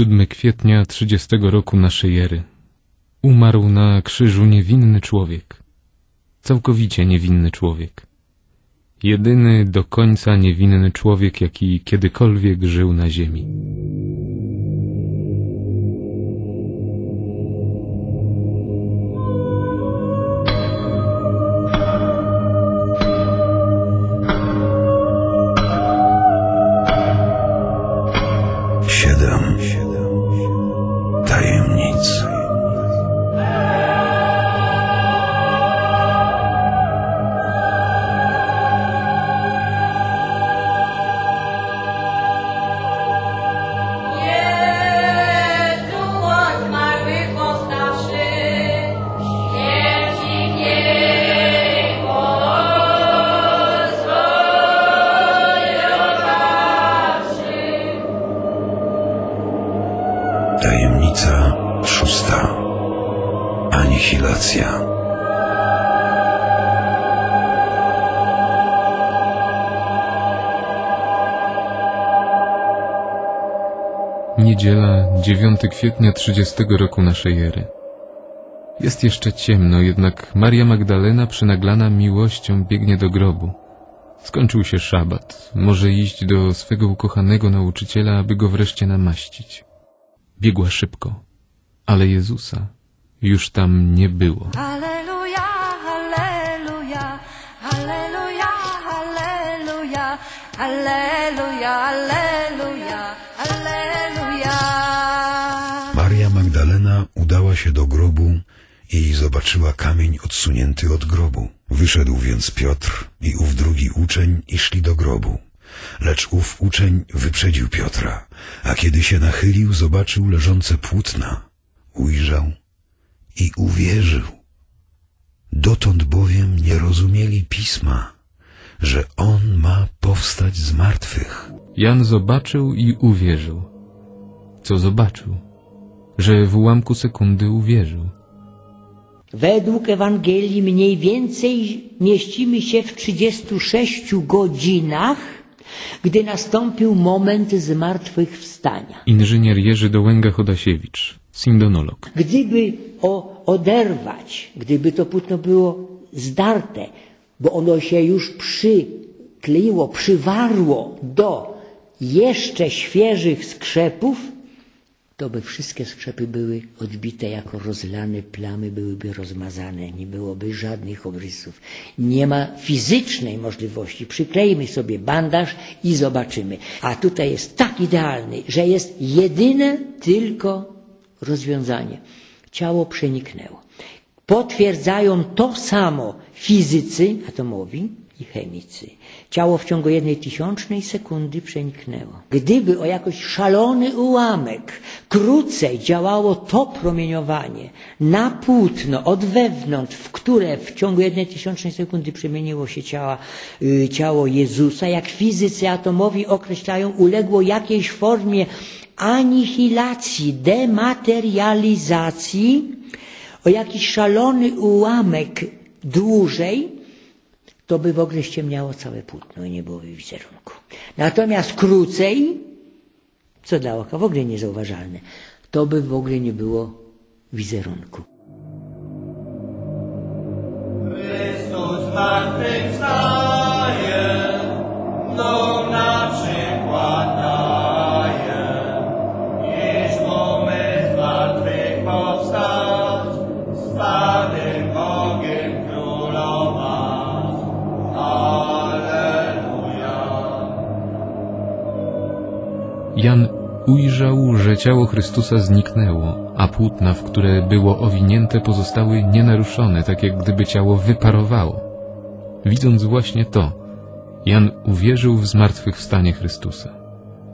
7 kwietnia 30 roku naszej ery. Umarł na krzyżu niewinny człowiek. Całkowicie niewinny człowiek. Jedyny do końca niewinny człowiek, jaki kiedykolwiek żył na ziemi. Tajemnica szósta. Anihilacja. Niedziela, 9 kwietnia 30 roku naszej ery. Jest jeszcze ciemno, jednak Maria Magdalena przynaglana miłością biegnie do grobu. Skończył się szabat, może iść do swego ukochanego nauczyciela, aby go wreszcie namaścić. Biegła szybko, ale Jezusa już tam nie było. Alleluja, alleluja, alleluja, alleluja, alleluja, alleluja, alleluja. Maria Magdalena udała się do grobu i zobaczyła kamień odsunięty od grobu. Wyszedł więc Piotr i ów drugi uczeń i szli do grobu. Lecz ów uczeń wyprzedził Piotra, a kiedy się nachylił, zobaczył leżące płótna. Ujrzał i uwierzył. Dotąd bowiem nie rozumieli pisma, że on ma powstać z martwych. Jan zobaczył i uwierzył. Co zobaczył? Że w ułamku sekundy uwierzył. Według Ewangelii mniej więcej mieścimy się w 36 godzinach, gdy nastąpił moment zmartwychwstania. Inżynier Jerzy Dołęga-Chodasiewicz, sindonolog. Gdyby o, oderwać, gdyby to płótno było zdarte, bo ono się już przykleiło, przywarło do jeszcze świeżych skrzepów, to by wszystkie skrzepy były odbite jako rozlane plamy, byłyby rozmazane, nie byłoby żadnych obrysów. Nie ma fizycznej możliwości. Przyklejmy sobie bandaż i zobaczymy. A tutaj jest tak idealny, że jest jedyne tylko rozwiązanie. Ciało przeniknęło. Potwierdzają to samo fizycy atomowi i chemicy. Ciało w ciągu jednej tysiącznej sekundy przeniknęło. Gdyby o jakoś szalony ułamek krócej działało to promieniowanie na płótno od wewnątrz, w które w ciągu jednej tysiącznej sekundy przemieniło się ciała, y, ciało Jezusa, jak fizycy atomowi określają, uległo jakiejś formie anihilacji, dematerializacji, o jakiś szalony ułamek dłużej, to by w ogóle ściemniało całe płótno i nie byłoby wizerunku. Natomiast krócej, co dla oka w ogóle niezauważalne, to by w ogóle nie było wizerunku. Jan ujrzał, że ciało Chrystusa zniknęło, a płótna, w które było owinięte, pozostały nienaruszone, tak jak gdyby ciało wyparowało. Widząc właśnie to, Jan uwierzył w zmartwychwstanie Chrystusa.